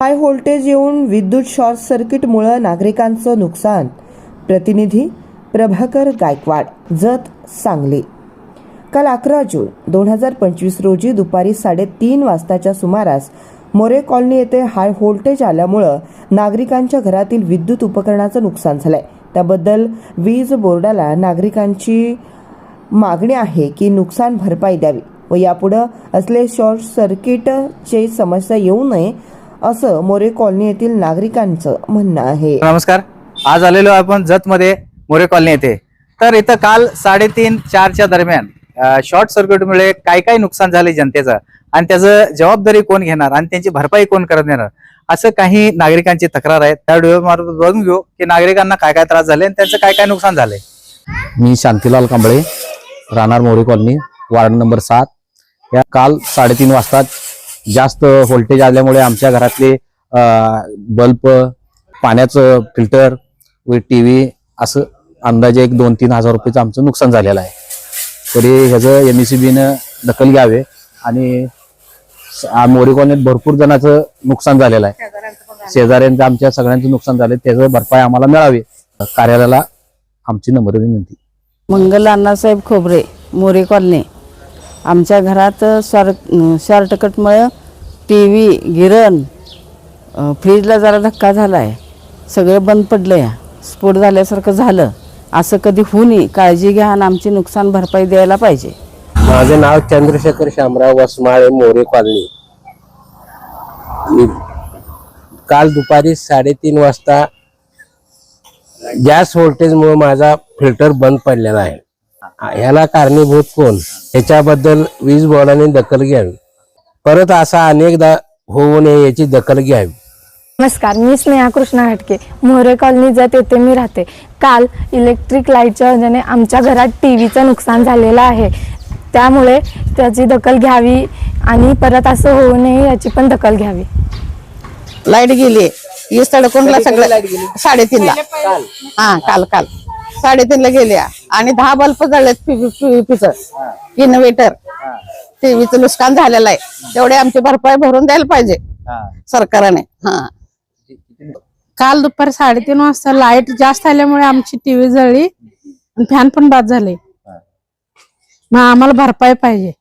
High voltage येऊन विद्युत short सर्किटमुळं नागरिकांचं नुकसान. प्रतिनिधी प्रभाकर गायकवाड जत सांगली. काल अकरा जून दोन हजार पंचवीस रोजी दुपारी साडेतीन वाजताच्या सुमारास मोरे कॉलनी येथे हाय व्होल्टेज आल्यामुळं नागरिकांच्या घरातील विद्युत उपकरणाचं नुकसान झालंय. त्याबद्दल वीज बोर्डाला नागरिकांची मागणी आहे की नुकसान भरपाई द्यावी व यापुढं असले शॉर्ट सर्किटचे समस्या येऊ नये असं मोरे कॉलनी येथील नागरिकांचं म्हणणं आहे. नमस्कार. आज आलेलो आपण जत मध्ये मोरे कॉलनी येथे. तर इथं काल साडेतीन चारच्या दरम्यान शॉर्ट सर्किटमुळे काय काय नुकसान झाले जनतेचं आणि त्याचं जबाबदारी कोण घेणार आणि त्यांची भरपाई कोण करत देणार असं काही नागरिकांची तक्रार आहे. त्या व्हिडिओ मार्फत बघून घेऊ की नागरिकांना काय काय त्रास झाले आणि त्यांचं काय काय नुकसान झालंय मी शांतीलाल कांबळे राहणार मोरी कॉलनी वार्ड नंबर सात. या काल साडेतीन वाजता जास्त व्होल्टेज आल्यामुळे आमच्या घरातले बल्ब पाण्याचं फिल्टर व टी व्ही असं अंदाजे एक दोन तीन हजार रुपयेचं आमचं नुकसान झालेलं आहे. तरी ह्याचं एम सी बीनं दखल घ्यावे आणि मोरी कॉलनीत भरपूर जणांचं नुकसान झालेलं आहे. शेजाऱ्यांचं आमच्या सगळ्यांचं नुकसान झालं त्याचं भरपाई आम्हाला मिळावी. कार्यालयाला आमची नम्र विनंती. मंगल अण्णासाहेब खोबरे मोरे कॉलनी. आमच्या घरात शॉर्ट शॉर्टकटमुळं टी व्ही गिरण फ्रीजला जरा धक्का झाला आहे सगळं बंद पडलं आहे स्फोट झाल्यासारखं झालं. असं कधी होऊ नये. काळजी घ्या आणि आमची नुकसान भरपाई द्यायला पाहिजे. माझं नाव चंद्रशेखर शामराव वसमाळे मोरे कॉलनी. काल दुपारी साडेतीन वाजता गॅस व्होल्टेजमुळे माझा फिल्टर बंद पडलेला आहे. ह्याला कारणीभूत कोण? ह्याच्याबद्दल वीज बोर्डाने दखल घ्यावी. परत असा अनेकदा होऊ नये याची दखल घ्यावी. नमस्कार मी स्नेहा कृष्णा हटके. मोरे कॉलनी जत येथे मी राहते. काल इलेक्ट्रिक लाईटच्या वजने आमच्या घरात टी व्हीचं नुकसान झालेलं आहे. त्यामुळे त्याची दखल घ्यावी आणि परत असं होऊ नये याची पण दखल घ्यावी. लाइट गेली. वीज तडकूनला सगळं? साडेतीनला. हा काल काल. साडेतीनला गेल्या. आणि दहा बल्ब जळलेत पीपीचं. इन्व्हेटर टीव्हीचं नुकसान झालेलं आहे. तेवढे आमची भरपाई भरून द्यायला पाहिजे. सरकारने. हा. काल दुपारी साडेतीन वाजता लाइट जास्त आल्यामुळे आमची टीव्ही जळली आणि फॅन पण बाद झाले. मग आम्हाला भरपाई पाहिजे.